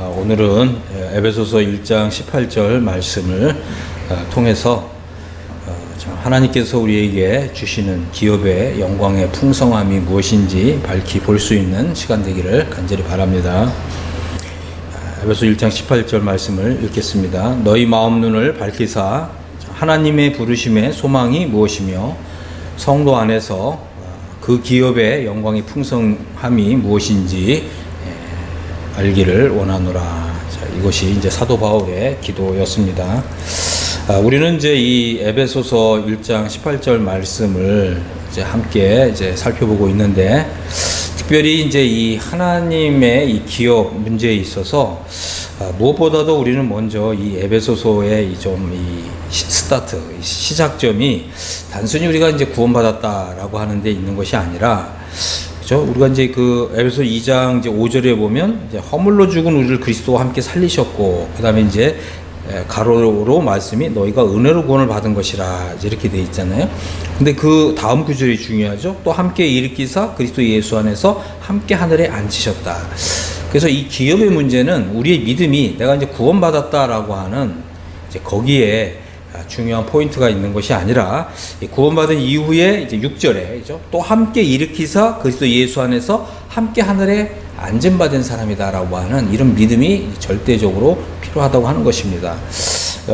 아, 오늘은 에베소서 1장 18절 말씀을 아, 통해서 어, 참 하나님께서 우리에게 주시는 기업의 영광의 풍성함이 무엇인지 밝히 볼 수 있는 시간 되기를 간절히 바랍니다. 아, 에베소 1장 18절 말씀을 읽겠습니다. 너희 마음 눈을 밝히사 하나님의 부르심의 소망이 무엇이며 성도 안에서 어, 그 기업의 영광의 풍성함이 무엇인지 에, 알기를 원하노라. 자, 이것이 이제 사도 바울의 기도였습니다. 아, 우리는 이제 이 에베소서 1장 18절 말씀을 이제 함께 이제 살펴보고 있는데 특별히 이제 이 하나님의 이 기업 문제에 있어서 아, 무엇보다도 우리는 먼저 이 에베소서의 이 좀 이 스타트 이 시작점이 단순히 우리가 이제 구원받았다라고 하는 데 있는 것이 아니라 그죠? 우리가 이제 그 에베소 2장 이제 5절에 보면 이제 허물로 죽은 우리를 그리스도와 함께 살리셨고 그다음에 이제 에, 가로로 말씀이 너희가 은혜로 구원을 받은 것이라 이렇게 돼 있잖아요. 근데 그 다음 구절이 중요하죠. 또 함께 일으키사 그리스도 예수 안에서 함께 하늘에 앉히셨다. 그래서 이 기업의 문제는 우리의 믿음이 내가 이제 구원받았다라고 하는 이제 거기에 아, 중요한 포인트가 있는 것이 아니라 이 구원받은 이후에 이제 6절에 또 함께 일으키사 그리스도 예수 안에서 함께 하늘에 안전 받은 사람이다라고 하는 이런 믿음이 절대적으로 필요하다고 하는 것입니다.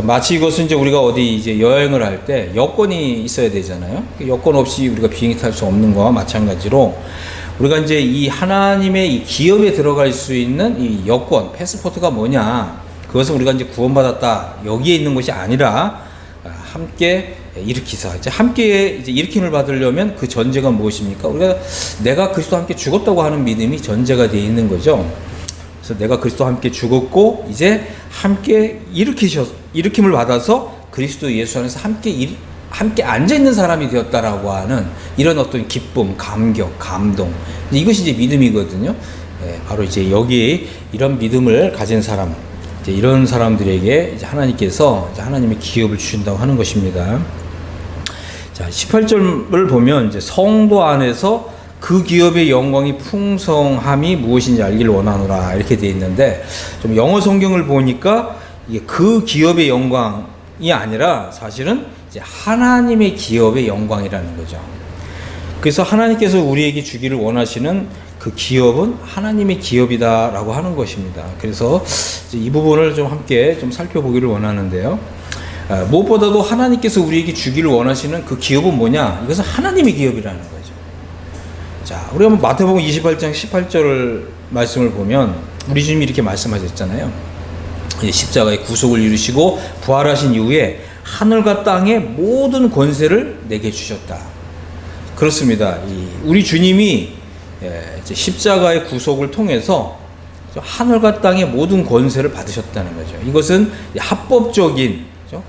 마치 이것은 이제 우리가 어디 이제 여행을 할 때 여권이 있어야 되잖아요. 여권 없이 우리가 비행기 탈 수 없는 거와 마찬가지로 우리가 이제 이 하나님의 이 기업에 들어갈 수 있는 이 여권, 패스포트가 뭐냐? 그것은 우리가 이제 구원받았다. 여기에 있는 것이 아니라 아, 함께 일으키사 이제 함께 이제 일으킴을 받으려면 그 전제가 무엇입니까? 우리가 내가 그리스도와 함께 죽었다고 하는 믿음이 전제가 되어 있는 거죠. 그래서 내가 그리스도와 함께 죽었고 이제 함께 일으키셔 일으킴을 받아서 그리스도 예수 안에서 함께 일, 함께 앉아 있는 사람이 되었다라고 하는 이런 어떤 기쁨, 감격, 감동 이것이 이제 믿음이거든요. 예, 바로 이제 여기에 이런 믿음을 가진 사람, 이제 이런 사람들에게 이제 하나님께서 이제 하나님의 기업을 주신다고 하는 것입니다. 자, 18절을 보면 이제 성도 안에서 그 기업의 영광이 풍성함이 무엇인지 알기를 원하노라 이렇게 되어 있는데 좀 영어 성경을 보니까 이게 그 기업의 영광이 아니라 사실은 이제 하나님의 기업의 영광이라는 거죠. 그래서 하나님께서 우리에게 주기를 원하시는 그 기업은 하나님의 기업이다라고 하는 것입니다. 그래서 이 부분을 좀 함께 좀 살펴보기를 원하는데요. 아, 무엇보다도 하나님께서 우리에게 주기를 원하시는 그 기업은 뭐냐? 이것은 하나님의 기업이라는 거죠. 자, 우리 한번 마태복음 28장 18절 말씀을 보면 우리 주님이 이렇게 말씀하셨잖아요. 십자가의 구속을 이루시고 부활하신 이후에 하늘과 땅의 모든 권세를 내게 주셨다. 그렇습니다. 우리 주님이 예, 십자가의 구속을 통해서 하늘과 땅의 모든 권세를 받으셨다는 거죠. 이것은 합법적인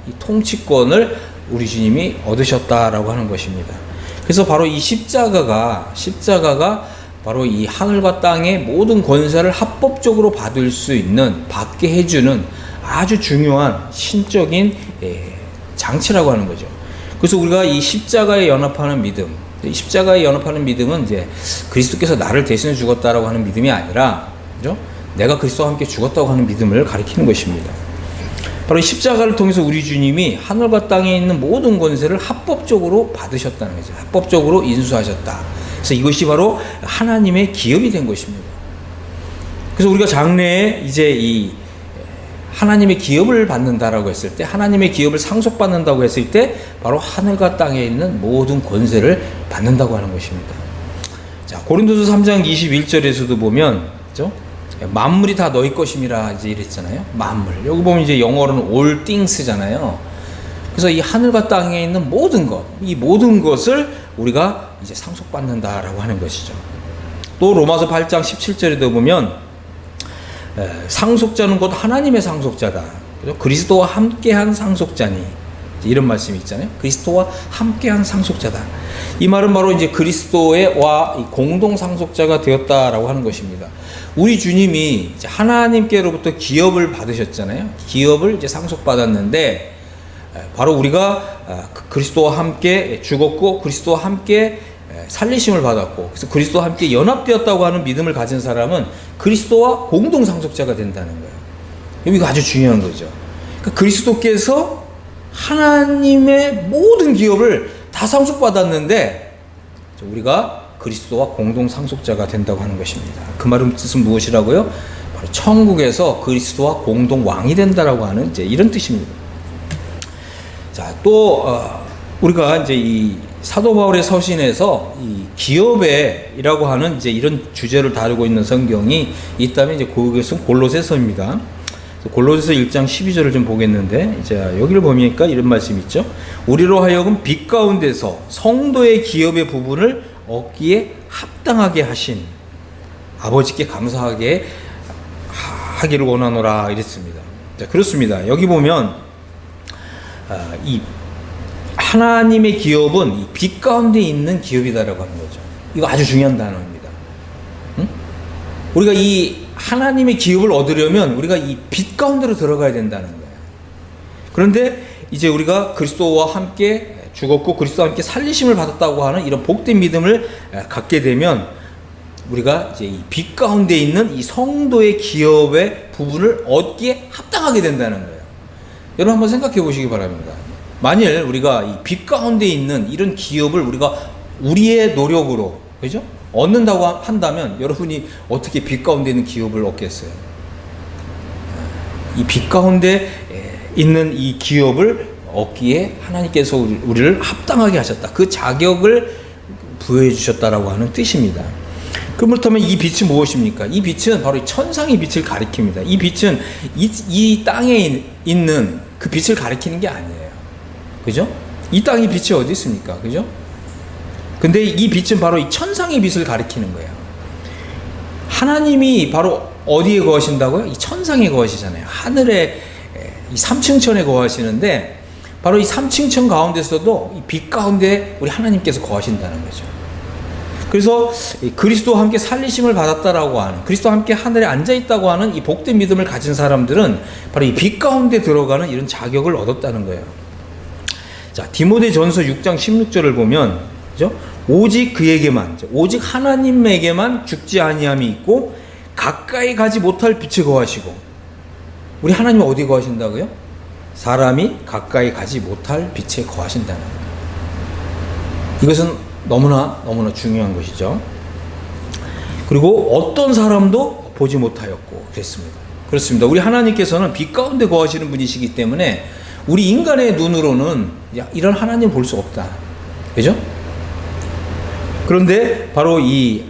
이 통치권을 우리 주님이 얻으셨다라고 하는 것입니다. 그래서 바로 이 십자가가 십자가가 바로 이 하늘과 땅의 모든 권세를 합법적으로 받을 수 있는 받게 해주는 아주 중요한 신적인 예, 장치라고 하는 거죠. 그래서 우리가 이 십자가에 연합하는 믿음, 십자가에 연합하는 믿음은 이제 그리스도께서 나를 대신해 죽었다라고 하는 믿음이 아니라, 그죠? 내가 그리스도와 함께 죽었다고 하는 믿음을 가리키는 것입니다. 바로 십자가를 통해서 우리 주님이 하늘과 땅에 있는 모든 권세를 합법적으로 받으셨다는 거죠. 합법적으로 인수하셨다. 그래서 이것이 바로 하나님의 기업이 된 것입니다. 그래서 우리가 장래에 이제 이 하나님의 기업을 받는다라고 했을 때 하나님의 기업을 상속받는다고 했을 때 바로 하늘과 땅에 있는 모든 권세를 받는다고 하는 것입니다. 자, 고린도서 3장 21절에서도 보면 그죠? 만물이 다 너희 것임이라 이제 이랬잖아요. 만물. 여기 보면 이제 영어로는 all things잖아요. 그래서 이 하늘과 땅에 있는 모든 것, 이 모든 것을 우리가 이제 상속받는다라고 하는 것이죠. 또 로마서 8장 17절에도 보면 상속자는 곧 하나님의 상속자다. 그리스도와 함께한 상속자니 이런 말씀이 있잖아요. 그리스도와 함께한 상속자다. 이 말은 바로 이제 그리스도와 공동 상속자가 되었다라고 하는 것입니다. 우리 주님이 하나님께로부터 기업을 받으셨잖아요. 기업을 이제 상속받았는데 바로 우리가 그 그리스도와 함께 죽었고 그리스도와 함께 예, 살리심을 받았고 그래서 그리스도와 함께 연합되었다고 하는 믿음을 가진 사람은 그리스도와 공동 상속자가 된다는 거예요. 이거 아주 중요한 거죠. 그러니까 그리스도께서 하나님의 모든 기업을 다 상속받았는데 우리가 그리스도와 공동 상속자가 된다고 하는 것입니다. 그 말은 뜻은 무엇이라고요? 바로 천국에서 그리스도와 공동 왕이 된다라고 하는 이제 이런 뜻입니다. 자, 또 어, 우리가 이제 이 사도 바울의 서신에서 이 기업의이라고 하는 이제 이런 주제를 다루고 있는 성경이 있다면 이제 그것은 골로새서입니다. 골로새서 1장 12절을 좀 보겠는데 이제 여기를 보니까 이런 말씀이 있죠. 우리로 하여금 빛 가운데서 성도의 기업의 부분을 얻기에 합당하게 하신 아버지께 감사하게 하기를 원하노라 이랬습니다. 자, 그렇습니다. 여기 보면 아, 이 하나님의 기업은 빛 가운데 있는 기업이다라고 하는 거죠. 이거 아주 중요한 단어입니다. 응? 우리가 이 하나님의 기업을 얻으려면 우리가 이 빛 가운데로 들어가야 된다는 거예요. 그런데 이제 우리가 그리스도와 함께 죽었고 그리스도와 함께 살리심을 받았다고 하는 이런 복된 믿음을 갖게 되면 우리가 이제 이 빛 가운데 있는 이 성도의 기업의 부분을 얻기에 합당하게 된다는 거예요. 여러분 한번 생각해 보시기 바랍니다. 만일 우리가 이 빛 가운데 있는 이런 기업을 우리가 우리의 노력으로 그죠? 얻는다고 한다면 여러분이 어떻게 빛 가운데 있는 기업을 얻겠어요? 이 빛 가운데 있는 이 기업을 얻기에 하나님께서 우리를 합당하게 하셨다. 그 자격을 부여해 주셨다라고 하는 뜻입니다. 그렇다면 이 빛이 무엇입니까? 이 빛은 바로 천상의 빛을 가리킵니다. 이 빛은 이, 이 땅에 있는 그 빛을 가리키는 게 아니에요. 그죠? 이 땅의 빛이 어디 있습니까? 그죠? 근데 이 빛은 바로 이 천상의 빛을 가리키는 거예요. 하나님이 바로 어디에 거하신다고요? 이 천상에 거하시잖아요. 하늘에 이 삼층천에 거하시는데 바로 이 삼층천 가운데서도 이 빛 가운데 우리 하나님께서 거하신다는 거죠. 그래서 그리스도와 함께 살리심을 받았다라고 하는 그리스도와 함께 하늘에 앉아 있다고 하는 이 복된 믿음을 가진 사람들은 바로 이 빛 가운데 들어가는 이런 자격을 얻었다는 거예요. 자, 디모데 전서 6장 16절을 보면 그죠? 오직 그에게만 오직 하나님에게만 죽지 아니함이 있고 가까이 가지 못할 빛에 거하시고 우리 하나님 어디 거하신다고요? 사람이 가까이 가지 못할 빛에 거하신다는 거예요. 이것은 너무나 너무나 중요한 것이죠. 그리고 어떤 사람도 보지 못하였고 그랬습니다. 그렇습니다. 우리 하나님께서는 빛 가운데 거하시는 분이시기 때문에 우리 인간의 눈으로는 이런 하나님 볼 수 없다. 그죠? 그런데 바로 이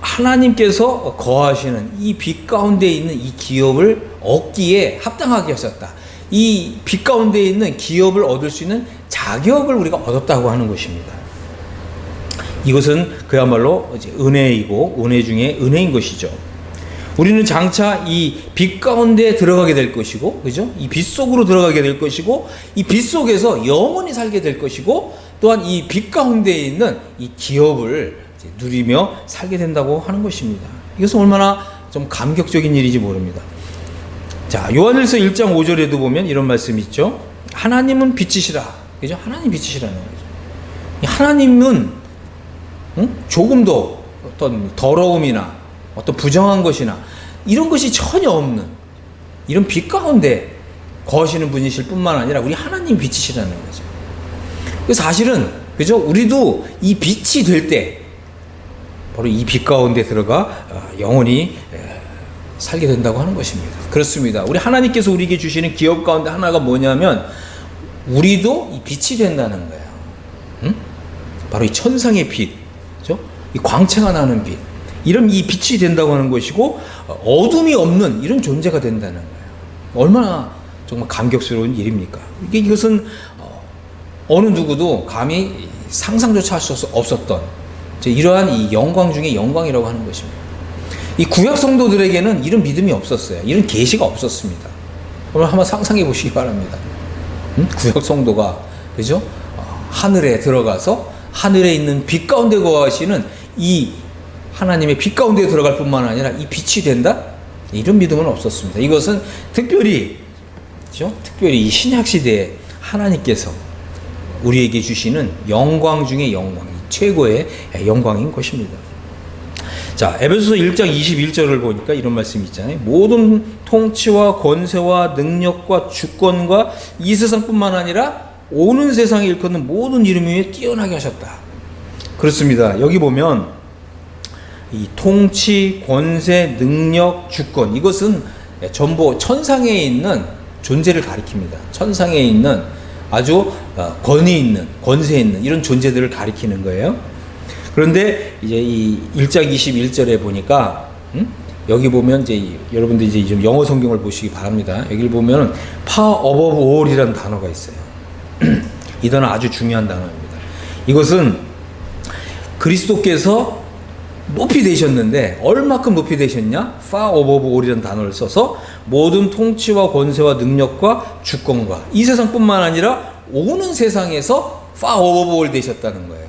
하나님께서 거하시는 이 빛 가운데 있는 이 기업을 얻기에 합당하게 하셨다. 이 빛 가운데 있는 기업을 얻을 수 있는 자격을 우리가 얻었다고 하는 것입니다. 이것은 그야말로 은혜이고 은혜 중에 은혜인 것이죠. 우리는 장차 이 빛 가운데 들어가게 될 것이고, 그죠? 이 빛 속으로 들어가게 될 것이고, 이 빛 속에서 영원히 살게 될 것이고, 또한 이 빛 가운데 있는 이 기업을 누리며 살게 된다고 하는 것입니다. 이것은 얼마나 좀 감격적인 일인지 모릅니다. 자, 요한일서 1장 5절에도 보면 이런 말씀이 있죠. 하나님은 빛이시라. 그죠? 하나님 빛이시라는 거죠. 하나님은 응? 조금도 어떤 더러움이나 어떤 부정한 것이나 이런 것이 전혀 없는 이런 빛 가운데 거하시는 분이실 뿐만 아니라 우리 하나님 빛이시라는 거죠. 그 사실은 그죠? 우리도 이 빛이 될 때 바로 이 빛 가운데 들어가 어, 영원히 살게 된다고 하는 것입니다. 그렇습니다. 우리 하나님께서 우리에게 주시는 기업 가운데 하나가 뭐냐면 우리도 이 빛이 된다는 거예요. 응? 바로 이 천상의 빛, 그죠? 이 광채가 나는 빛. 이런 이 빛이 된다고 하는 것이고 어둠이 없는 이런 존재가 된다는 거예요. 얼마나 정말 감격스러운 일입니까? 이게 이것은 어, 느 누구도 감히 상상조차 할 수 없었던 이러한 이 영광 중에 영광이라고 하는 것입니다. 이 구약 성도들에게는 이런 믿음이 없었어요. 이런 계시가 없었습니다. 오늘 한번 상상해 보시기 바랍니다. 응? 구약 성도가 그죠? 어, 하늘에 들어가서 하늘에 있는 빛 가운데 거하시는 이 하나님의 빛 가운데 들어갈 뿐만 아니라 이 빛이 된다? 이런 믿음은 없었습니다. 이것은 특별히, 그죠? 특별히 이 신약 시대에 하나님께서 우리에게 주시는 영광 중의 영광, 최고의 영광인 것입니다. 자, 에베소서 1장 21절을 보니까 이런 말씀이 있잖아요. 모든 통치와 권세와 능력과 주권과 이 세상뿐만 아니라 오는 세상에 일컫는 모든 이름 위에 뛰어나게 하셨다. 그렇습니다. 여기 보면 이 통치, 권세, 능력, 주권 이것은 전부 천상에 있는 존재를 가리킵니다. 천상에 있는 아주 어, 권위 있는 권세 있는 이런 존재들을 가리키는 거예요. 그런데 이제 이 1장 21절에 보니까 음? 여기 보면 이제 이- 여러분들 이제 좀 영어 성경을 보시기 바랍니다. 여기를 보면 power above all이라는 단어가 있어요. 이 단어 아주 중요한 단어입니다. 이것은 그리스도께서 높이 되셨는데 얼마큼 높이 되셨냐? far above all이라는 단어를 써서 모든 통치와 권세와 능력과 주권과 이 세상뿐만 아니라 오는 세상에서 far above all 되셨다는 거예요.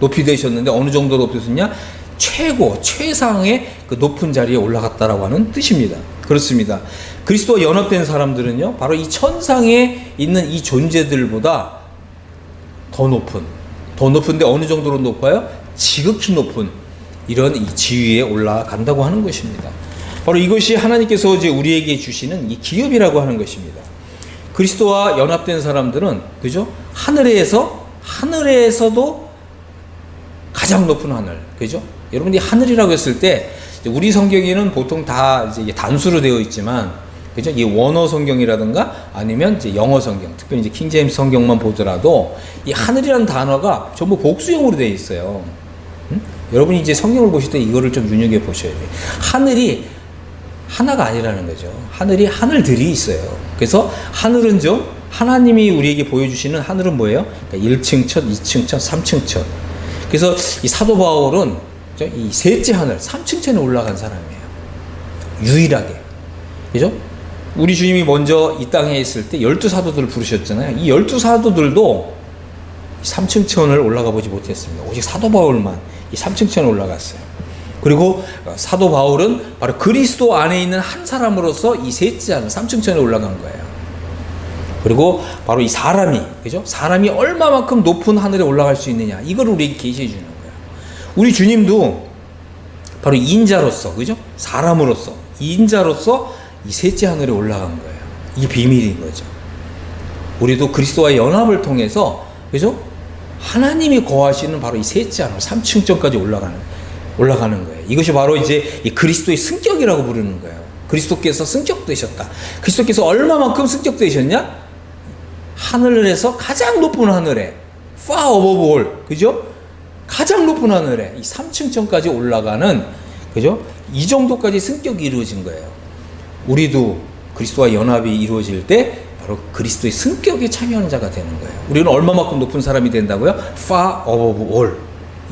높이 되셨는데 어느 정도로 높으셨냐? 최고, 최상의 그 높은 자리에 올라갔다라고 하는 뜻입니다. 그렇습니다. 그리스도와 연합된 사람들은요, 바로 이 천상에 있는 이 존재들보다 더 높은, 더 높은데 어느 정도로 높아요? 지극히 높은 이런 이 지위에 올라간다고 하는 것입니다. 바로 이것이 하나님께서 이제 우리에게 주시는 이 기업이라고 하는 것입니다. 그리스도와 연합된 사람들은 그죠? 하늘에서 하늘에서도 가장 높은 하늘, 그죠? 여러분이 하늘이라고 했을 때 우리 성경에는 보통 다 이제 단수로 되어 있지만, 그죠? 이 원어 성경이라든가 아니면 이제 영어 성경, 특별히 이제 킹제임스 성경만 보더라도 이 하늘이라는 단어가 전부 복수형으로 되어 있어요. 음? 여러분이 이제 성경을 보실 때 이거를 좀 눈여겨 보셔야 돼요. 하늘이 하나가 아니라는 거죠. 하늘이 하늘들이 있어요. 그래서 하늘은 좀 하나님이 우리에게 보여주시는 하늘은 뭐예요? 그러니까 1층 천, 2층 천, 3층 천. 그래서 이 사도 바울은 저이 셋째 하늘, 3층 천에 올라간 사람이에요. 유일하게. 그죠? 우리 주님이 먼저 이 땅에 있을 때 열두 사도들을 부르셨잖아요. 이 열두 사도들도 3층 천을 올라가 보지 못했습니다. 오직 사도 바울만 이 3층 천에 올라갔어요. 그리고 어, 사도 바울은 바로 그리스도 안에 있는 한 사람으로서 이 셋째 하늘 3층 천에 올라간 거예요. 그리고 바로 이 사람이 그죠? 사람이 얼마만큼 높은 하늘에 올라갈 수 있느냐 이걸 우리에게 계시해 주는 거예요. 우리 주님도 바로 인자로서 그죠? 사람으로서 인자로서 이 셋째 하늘에 올라간 거예요. 이게 비밀인 거죠. 우리도 그리스도와의 연합을 통해서 그죠? 하나님이 거하시는 바로 이 셋째 하늘 3층전까지 올라가는 올라가는 거예요. 이것이 바로 이제 이 그리스도의 승격이라고 부르는 거예요. 그리스도께서 승격되셨다. 그리스도께서 얼마만큼 승격되셨냐? 하늘에서 가장 높은 하늘에 far above all 그죠? 가장 높은 하늘에 이 3층천까지 올라가는 그죠? 이 정도까지 승격이 이루어진 거예요. 우리도 그리스도와 연합이 이루어질 때 바로 그리스도의 승격에 참여하는 자가 되는 거예요. 우리는 얼마만큼 높은 사람이 된다고요? far above all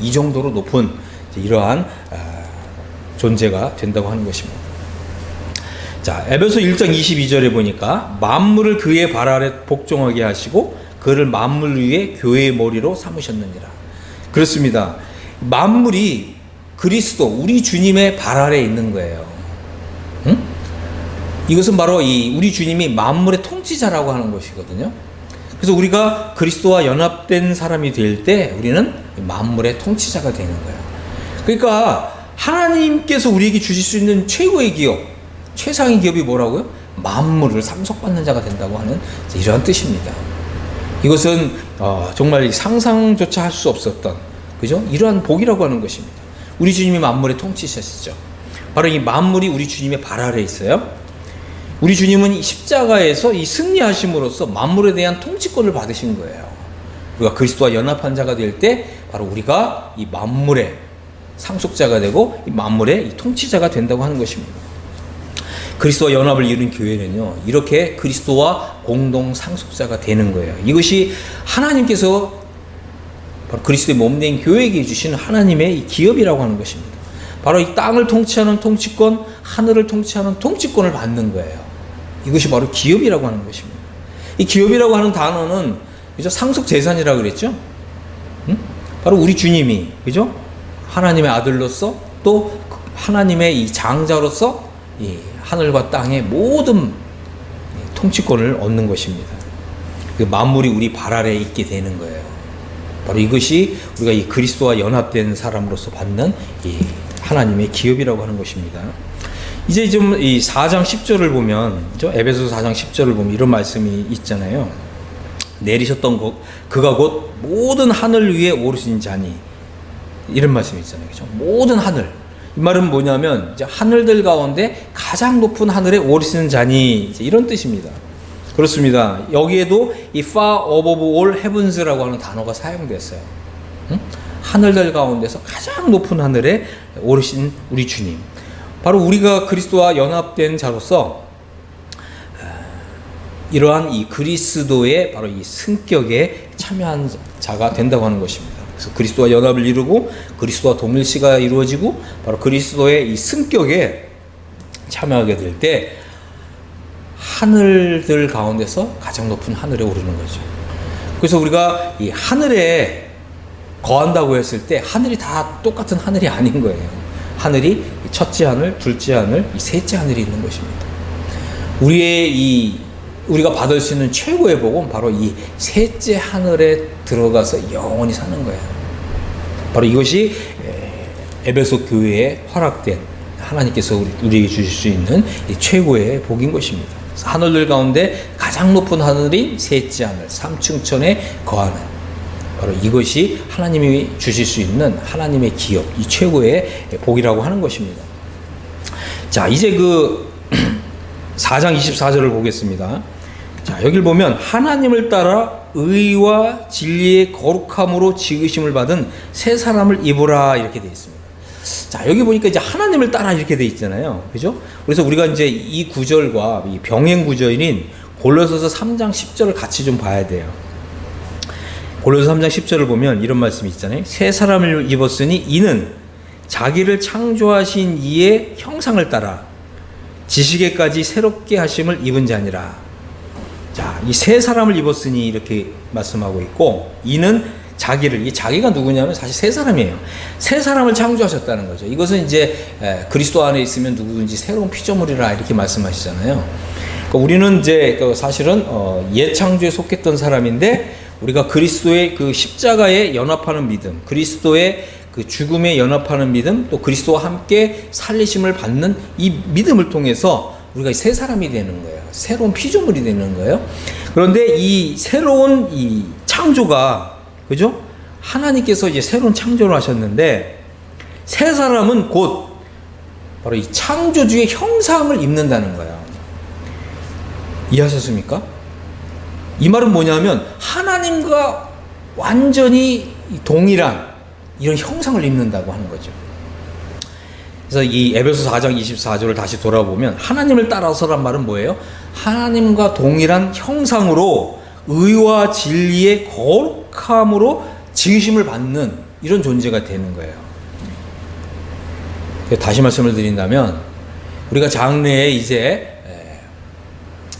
이 정도로 높은 이러한 아, 존재가 된다고 하는 것입니다. 자, 에베소 1장 22절에 보니까 만물을 그의 발 아래 복종하게 하시고 그를 만물 위에 교회의 머리로 삼으셨느니라. 그렇습니다. 만물이 그리스도 우리 주님의 발 아래 있는 거예요. 응? 이것은 바로 이 우리 주님이 만물의 통치자라고 하는 것이거든요. 그래서 우리가 그리스도와 연합된 사람이 될 때 우리는 만물의 통치자가 되는 거예요. 그러니까 하나님께서 우리에게 주실 수 있는 최고의 기업, 최상의 기업이 뭐라고요? 만물을 상속받는 자가 된다고 하는 이러한 뜻입니다. 이것은 어, 정말 상상조차 할 수 없었던 그죠? 이러한 복이라고 하는 것입니다. 우리 주님이 만물의 통치자시죠. 바로 이 만물이 우리 주님의 발 아래 있어요. 우리 주님은 이 십자가에서 이 승리하심으로써 만물에 대한 통치권을 받으신 거예요. 우리가 그리스도와 연합한 자가 될 때 바로 우리가 이 만물의 상속자가 되고 이 만물의 이 통치자가 된다고 하는 것입니다. 그리스도와 연합을 이룬 교회는요, 이렇게 그리스도와 공동 상속자가 되는 거예요. 이것이 하나님께서 바로 그리스도의 몸된 교회에게 주시는 하나님의 이 기업이라고 하는 것입니다. 바로 이 땅을 통치하는 통치권, 하늘을 통치하는 통치권을 받는 거예요. 이것이 바로 기업이라고 하는 것입니다. 이 기업이라고 하는 단어는 그죠? 상속 재산이라고 그랬죠? 응? 바로 우리 주님이 그죠? 하나님의 아들로서 또 하나님의 이 장자로서 이 하늘과 땅의 모든 통치권을 얻는 것입니다. 그 만물이 우리 발 아래에 있게 되는 거예요. 바로 이것이 우리가 이 그리스도와 연합된 사람으로서 받는 이 하나님의 기업이라고 하는 것입니다. 이제 좀 이 4장 10절을 보면 저 에베소 4장 10절을 보면 이런 말씀이 있잖아요. 내리셨던 것 그가 곧 모든 하늘 위에 오르신 자니 이런 말씀이 있잖아요. 그죠? 모든 하늘. 이 말은 뭐냐면 이제 하늘들 가운데 가장 높은 하늘에 오르시는 자니 이런 뜻입니다. 그렇습니다. 여기에도 이 far above all heavens라고 하는 단어가 사용됐어요. 응? 하늘들 가운데서 가장 높은 하늘에 오르신 우리 주님. 바로 우리가 그리스도와 연합된 자로서 이러한 이 그리스도의 바로 이 승격에 참여한 자가 된다고 하는 것입니다. 그래서 그리스도와 연합을 이루고 그리스도와 동일시가 이루어지고 바로 그리스도의 이 승격에 참여하게 될 때 하늘들 가운데서 가장 높은 하늘에 오르는 거죠. 그래서 우리가 이 하늘에 거한다고 했을 때 하늘이 다 똑같은 하늘이 아닌 거예요. 하늘이 첫째 하늘, 둘째 하늘, 이 셋째 하늘이 있는 것입니다. 우리의 이 우리가 받을 수 있는 최고의 복은 바로 이 셋째 하늘에 들어가서 영원히 사는 거예요. 바로 이것이 에베소 교회에 허락된 하나님께서 우리, 우리에게 주실 수 있는 이 최고의 복인 것입니다. 하늘들 가운데 가장 높은 하늘인 셋째 하늘, 삼층천에 거하는 바로 이것이 하나님이 주실 수 있는 하나님의 기업, 이 최고의 복이라고 하는 것입니다. 자, 이제 그 4장 24절을 보겠습니다. 자, 여길 보면 하나님을 따라 의와 진리의 거룩함으로 지으심을 받은 새 사람을 입으라 이렇게 되어 있습니다. 자, 여기 보니까 이제 하나님을 따라 이렇게 되어 있잖아요. 그죠? 그래서 우리가 이제 이 구절과 이 병행 구절인 골로새서 3장 10절을 같이 좀 봐야 돼요. 골로새 3장 10절을 보면 이런 말씀이 있잖아요. 새 사람을 입었으니 이는 자기를 창조하신 이의 형상을 따라 지식에까지 새롭게 하심을 입은 자니라. 자, 이 새 사람을 입었으니 이렇게 말씀하고 있고 이는 자기를 이 자기가 누구냐면 사실 새 사람이에요. 새 사람을 창조하셨다는 거죠. 이것은 이제 에, 그리스도 안에 있으면 누구든지 새로운 피조물이라 이렇게 말씀하시잖아요. 그러니까 우리는 이제 그 사실은 어, 옛 창조에 속했던 사람인데 우리가 그리스도의 그 십자가에 연합하는 믿음, 그리스도의 그 죽음에 연합하는 믿음, 또 그리스도와 함께 살리심을 받는 이 믿음을 통해서 우리가 새 사람이 되는 거예요. 새로운 피조물이 되는 거예요. 그런데 이 새로운 이 창조가 그죠? 하나님께서 이제 새로운 창조를 하셨는데 새 사람은 곧 바로 이 창조주의 형상을 입는다는 거예요. 이해하셨습니까? 이 말은 뭐냐면 하나님과 완전히 동일한 이런 형상을 입는다고 하는 거죠. 그래서 이 에베소 4장 24절을 다시 돌아보면 하나님을 따라서란 말은 뭐예요? 하나님과 동일한 형상으로 의와 진리의 거룩함으로 지으심을 받는 이런 존재가 되는 거예요. 다시 말씀을 드린다면 우리가 장래에 이제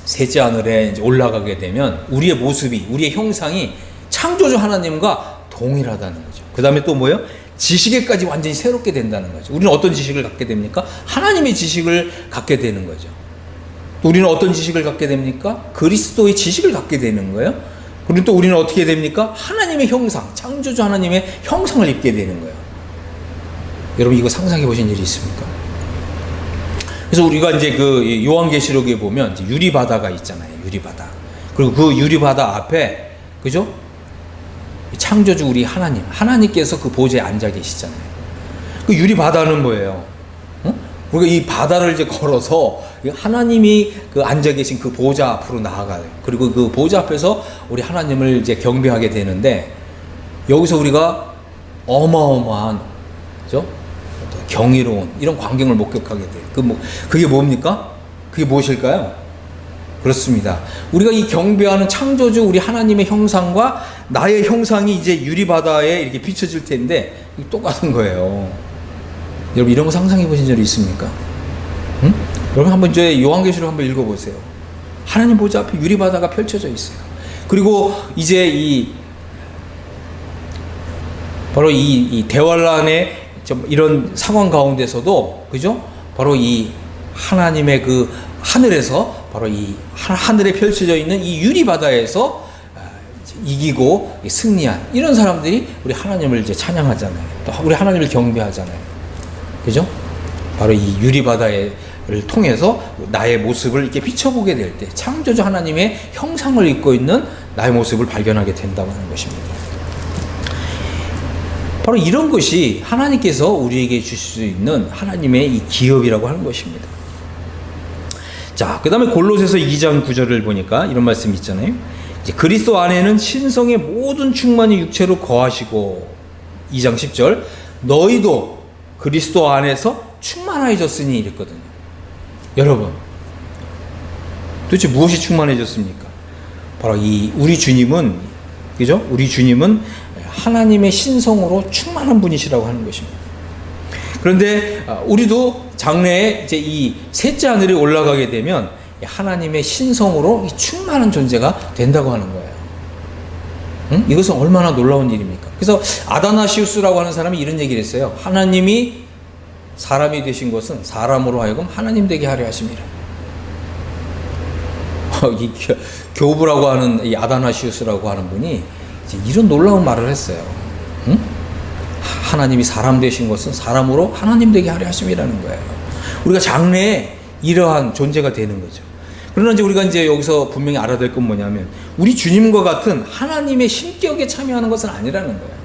셋째 하늘에 이제 올라가게 되면 우리의 모습이 우리의 형상이 창조주 하나님과 동일하다는 거죠. 그 다음에 또 뭐예요? 지식에까지 완전히 새롭게 된다는 거죠. 우리는 어떤 지식을 갖게 됩니까? 하나님의 지식을 갖게 되는 거죠. 우리는 어떤 지식을 갖게 됩니까? 그리스도의 지식을 갖게 되는 거예요. 그리고 또 우리는 어떻게 됩니까? 하나님의 형상, 창조주 하나님의 형상을 입게 되는 거예요. 여러분 이거 상상해 보신 일이 있습니까? 그래서 우리가 이제 그 요한계시록에 보면 유리 바다가 있잖아요. 유리 바다. 그리고 그 유리 바다 앞에 그죠? 창조주 우리 하나님, 하나님께서 그 보좌에 앉아 계시잖아요. 그 유리 바다는 뭐예요? 어? 우리가 이 바다를 이제 걸어서 하나님이 그 앉아 계신 그 보좌 앞으로 나아가요. 그리고 그 보좌 앞에서 우리 하나님을 이제 경배하게 되는데 여기서 우리가 어마어마한? 경이로운 이런 광경을 목격하게 돼요. 그 뭐, 그게 뭡니까? 그게 무엇일까요? 그렇습니다. 우리가 이 경배하는 창조주 우리 하나님의 형상과 나의 형상이 이제 유리바다에 이렇게 비춰질 텐데 똑같은 거예요. 여러분 이런 거 상상해 보신 적이 있습니까? 응? 여러분 한번 이제 요한계시록 한번 읽어보세요. 하나님 보좌 앞에 유리바다가 펼쳐져 있어요. 그리고 이제 이 바로 이, 이 대환란의 좀 이런 상황 가운데서도 그죠? 바로 이 하나님의 그 하늘에서 바로 이 하늘에 펼쳐져 있는 이 유리 바다에서 아, 이기고 승리한 이런 사람들이 우리 하나님을 이제 찬양하잖아요. 또 우리 하나님을 경배하잖아요. 그죠? 바로 이 유리 바다를 통해서 나의 모습을 이렇게 비춰보게 될 때 창조주 하나님의 형상을 입고 있는 나의 모습을 발견하게 된다고 하는 것입니다. 바로 이런 것이 하나님께서 우리에게 주실 수 있는 하나님의 이 기업이라고 하는 것입니다. 자, 그 다음에 골로새서 2장 9절을 보니까 이런 말씀이 있잖아요. 이제 그리스도 안에는 신성의 모든 충만이 육체로 거하시고 2장 10절 너희도 그리스도 안에서 충만해졌으니 이랬거든요. 여러분, 도대체 무엇이 충만해졌습니까? 바로 이 우리 주님은 그죠? 우리 주님은 하나님의 신성으로 충만한 분이시라고 하는 것입니다. 그런데 아, 우리도 장래에 이제 이 셋째 하늘에 올라가게 되면 하나님의 신성으로 충만한 존재가 된다고 하는 거예요. 응? 이것은 얼마나 놀라운 일입니까? 그래서 아다나시우스라고 하는 사람이 이런 얘기를 했어요. 하나님이 사람이 되신 것은 사람으로 하여금 하나님 되게 하려 하십니다. 어, 이 교- 교부라고 하는 이 아다나시우스라고 하는 분이 이런 놀라운 말을 했어요. 응? 하- 하나님이 사람 되신 것은 사람으로 하나님 되게 하려 하심이라는 거예요. 우리가 장래에 이러한 존재가 되는 거죠. 그러나 이제 우리가 이제 여기서 분명히 알아야 될 건 뭐냐면 우리 주님과 같은 하나님의 신격에 참여하는 것은 아니라는 거예요.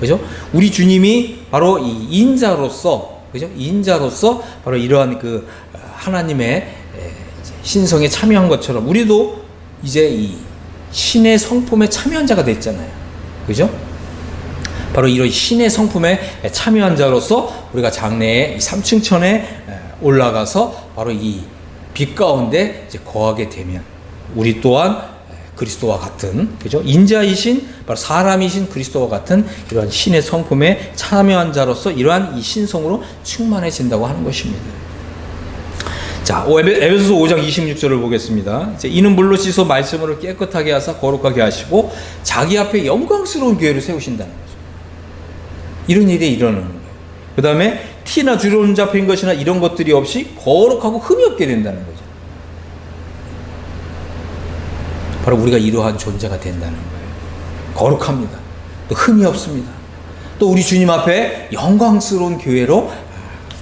그죠? 우리 주님이 바로 이 인자로서 그죠? 인자로서 바로 이러한 그 하나님의 에, 신성에 참여한 것처럼 우리도 이제 이 신의 성품에 참여한 자가 됐잖아요. 그죠? 바로 이런 신의 성품에 참여한 자로서 우리가 장래에 이 삼층천에 올라가서 바로 이 빛 가운데 이제 거하게 되면 우리 또한 그리스도와 같은 그죠 인자이신 바로 사람이신 그리스도와 같은 이러한 신의 성품에 참여한 자로서 이러한 이 신성으로 충만해진다고 하는 것입니다. 자, 에베소서 5장 26절을 보겠습니다. 이제 이는 물로 씻어 말씀으로 깨끗하게 하사 거룩하게 하시고 자기 앞에 영광스러운 교회를 세우신다는 거죠. 이런 일이 일어나는 거예요. 그 다음에 티나 주름 잡힌 것이나 이런 것들이 없이 거룩하고 흠이 없게 된다는 거죠. 바로 우리가 이러한 존재가 된다는 거예요. 거룩합니다. 또 흠이 없습니다. 또 우리 주님 앞에 영광스러운 교회로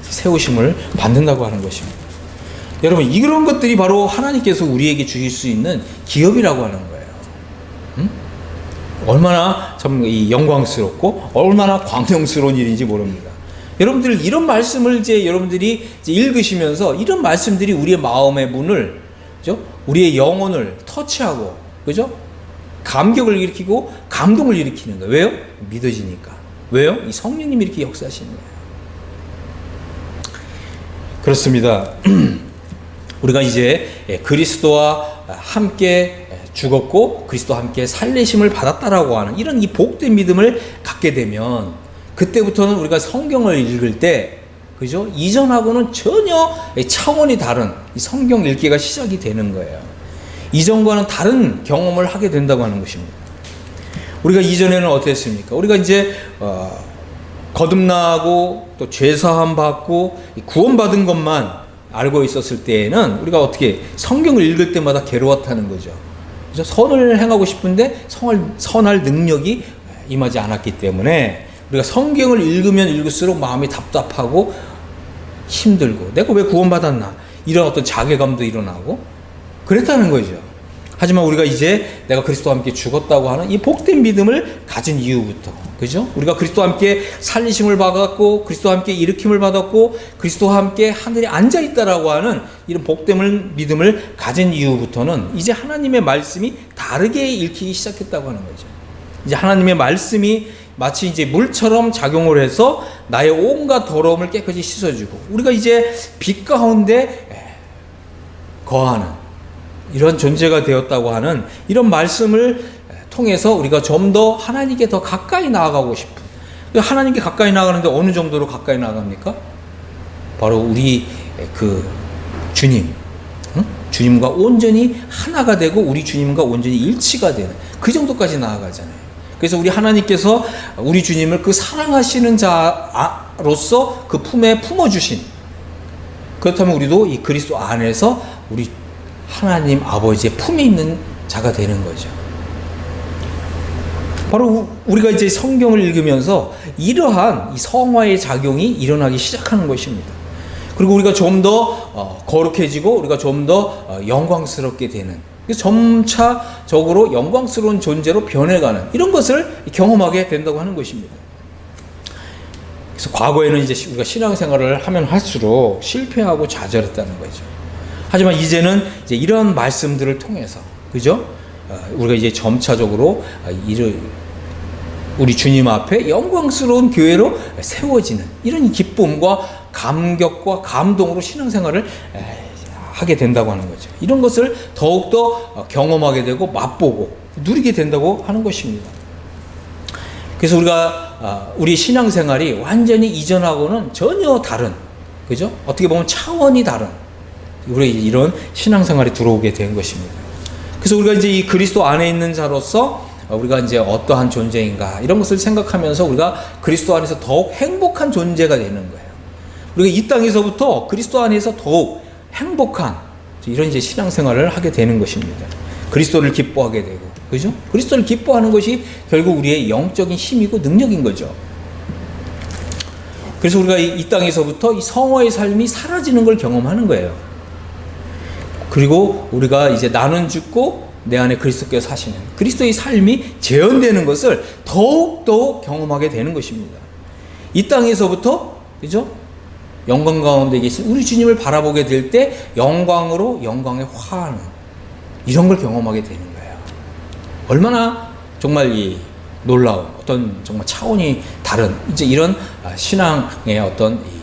세우심을 받는다고 하는 것입니다. 여러분, 이런 것들이 바로 하나님께서 우리에게 주실 수 있는 기업이라고 하는 거예요. 음? 얼마나 참 이 영광스럽고 얼마나 광명스러운 일인지 모릅니다. 여러분들 이런 말씀을 이제 여러분들이 이제 읽으시면서 이런 말씀들이 우리의 마음의 문을 그죠? 우리의 영혼을 터치하고 그죠? 감격을 일으키고 감동을 일으키는 거예요. 왜요? 믿어지니까. 왜요? 이 성령님이 이렇게 역사하시는 거예요. 그렇습니다. 우리가 이제 예, 그리스도와 함께 죽었고 그리스도와 함께 살리심을 받았다라고 하는 이런 이 복된 믿음을 갖게 되면 그때부터는 우리가 성경을 읽을 때 그죠? 이전하고는 전혀 차원이 다른 이 성경 읽기가 시작이 되는 거예요. 이전과는 다른 경험을 하게 된다고 하는 것입니다. 우리가 이전에는 어땠습니까? 우리가 이제 어, 거듭나고 또 죄사함 받고 구원받은 것만 알고 있었을 때에는 우리가 어떻게 성경을 읽을 때마다 괴로웠다는 거죠. 그죠? 선을 행하고 싶은데 성을, 선할 능력이 임하지 않았기 때문에 우리가 성경을 읽으면 읽을수록 마음이 답답하고 힘들고 내가 왜 구원받았나 이런 어떤 자괴감도 일어나고 그랬다는 거죠. 하지만 우리가 이제 내가 그리스도와 함께 죽었다고 하는 이 복된 믿음을 가진 이후부터 그죠? 우리가 그리스도와 함께 살리심을 받았고 그리스도와 함께 일으킴을 받았고 그리스도와 함께 하늘에 앉아 있다라고 하는 이런 복됨을 믿음을 가진 이후부터는 이제 하나님의 말씀이 다르게 읽히기 시작했다고 하는 거죠. 이제 하나님의 말씀이 마치 이제 물처럼 작용을 해서 나의 온갖 더러움을 깨끗이 씻어주고 우리가 이제 빛 가운데 거하는 이런 존재가 되었다고 하는 이런 말씀을 통해서 우리가 좀 더 하나님께 더 가까이 나아가고 싶은 하나님께 가까이 나가는데 어느 정도로 가까이 나갑니까? 바로 우리 그 주님, 응? 주님과 온전히 하나가 되고 우리 주님과 온전히 일치가 되는 그 정도까지 나아가잖아요. 그래서 우리 하나님께서 우리 주님을 그 사랑하시는 자로서 그 품에 품어 주신 그렇다면 우리도 이 그리스도 안에서 우리 하나님 아버지의 품에 있는 자가 되는 거죠. 바로 우- 우리가 이제 성경을 읽으면서 이러한 이 성화의 작용이 일어나기 시작하는 것입니다. 그리고 우리가 좀더 어, 거룩해지고 우리가 좀더 어, 영광스럽게 되는 점차적으로 영광스러운 존재로 변해가는 이런 것을 경험하게 된다고 하는 것입니다. 그래서 과거에는 이제 시- 우리가 신앙생활을 하면 할수록 실패하고 좌절했다는 거죠. 하지만 이제는 이제 이런 말씀들을 통해서 그죠? 어, 우리가 이제 점차적으로 어, 이를 우리 주님 앞에 영광스러운 교회로 세워지는 이런 기쁨과 감격과 감동으로 신앙생활을 에, 하게 된다고 하는 거죠. 이런 것을 더욱더 어, 경험하게 되고 맛보고 누리게 된다고 하는 것입니다. 그래서 우리가 아, 우리 신앙생활이 완전히 이전하고는 전혀 다른 그죠? 어떻게 보면 차원이 다른 우리 이런 신앙생활이 들어오게 된 것입니다. 그래서 우리가 이제 이 그리스도 안에 있는 자로서 우리가 이제 어떠한 존재인가 이런 것을 생각하면서 우리가 그리스도 안에서 더욱 행복한 존재가 되는 거예요. 우리가 이 땅에서부터 그리스도 안에서 더욱 행복한 이런 이제 신앙생활을 하게 되는 것입니다. 그리스도를 기뻐하게 되고, 그죠? 그리스도를 기뻐하는 것이 결국 우리의 영적인 힘이고 능력인 거죠. 그래서 우리가 이, 이 땅에서부터 이 성화의 삶이 사라지는 걸 경험하는 거예요. 그리고 우리가 이제 나는 죽고 내 안에 그리스도께서 사시는 그리스도의 삶이 재현되는 것을 더욱 더욱 경험하게 되는 것입니다. 이 땅에서부터 그죠? 영광 가운데 계신 우리 주님을 바라보게 될 때 영광으로 영광에 화하는 이런 걸 경험하게 되는 거예요. 얼마나 정말 이 놀라운 어떤 정말 차원이 다른 이제 이런 아, 신앙의 어떤 이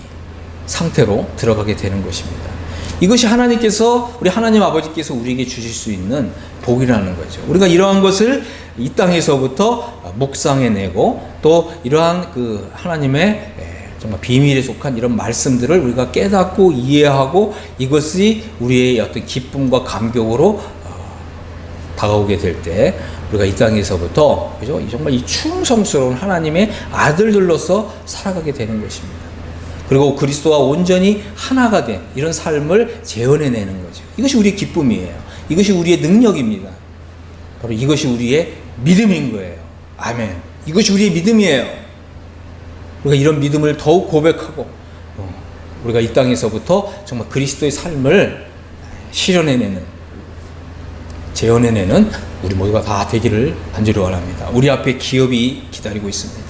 상태로 들어가게 되는 것입니다. 이것이 하나님께서 우리 하나님 아버지께서 우리에게 주실 수 있는 복이라는 거죠. 우리가 이러한 것을 이 땅에서부터 묵상해내고 또 이러한 그 하나님의 에, 정말 비밀에 속한 이런 말씀들을 우리가 깨닫고 이해하고 이것이 우리의 어떤 기쁨과 감격으로 어, 다가오게 될 때 우리가 이 땅에서부터 그죠? 이 정말 이 충성스러운 하나님의 아들들로서 살아가게 되는 것입니다. 그리고 그리스도와 온전히 하나가 된 이런 삶을 재현해내는 거죠. 이것이 우리의 기쁨이에요. 이것이 우리의 능력입니다. 바로 이것이 우리의 믿음인 거예요. 아멘. 이것이 우리의 믿음이에요. 우리가 이런 믿음을 더욱 고백하고 어, 우리가 이 땅에서부터 정말 그리스도의 삶을 실현해내는 재현해내는 우리 모두가 다 되기를 간절히 원합니다. 우리 앞에 기업이 기다리고 있습니다.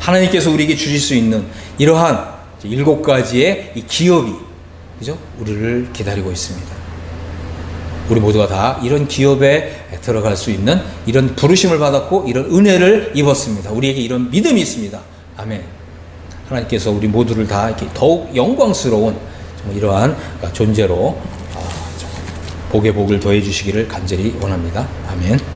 하나님께서 우리에게 주실 수 있는 이러한 일곱 가지의 이 기업이 그죠? 우리를 기다리고 있습니다. 우리 모두가 다 이런 기업에 들어갈 수 있는 이런 부르심을 받았고 이런 은혜를 입었습니다. 우리에게 이런 믿음이 있습니다. 아멘. 하나님께서 우리 모두를 다 이렇게 더욱 영광스러운 이러한 존재로 아, 복의 복을 더해 주시기를 간절히 원합니다. 아멘.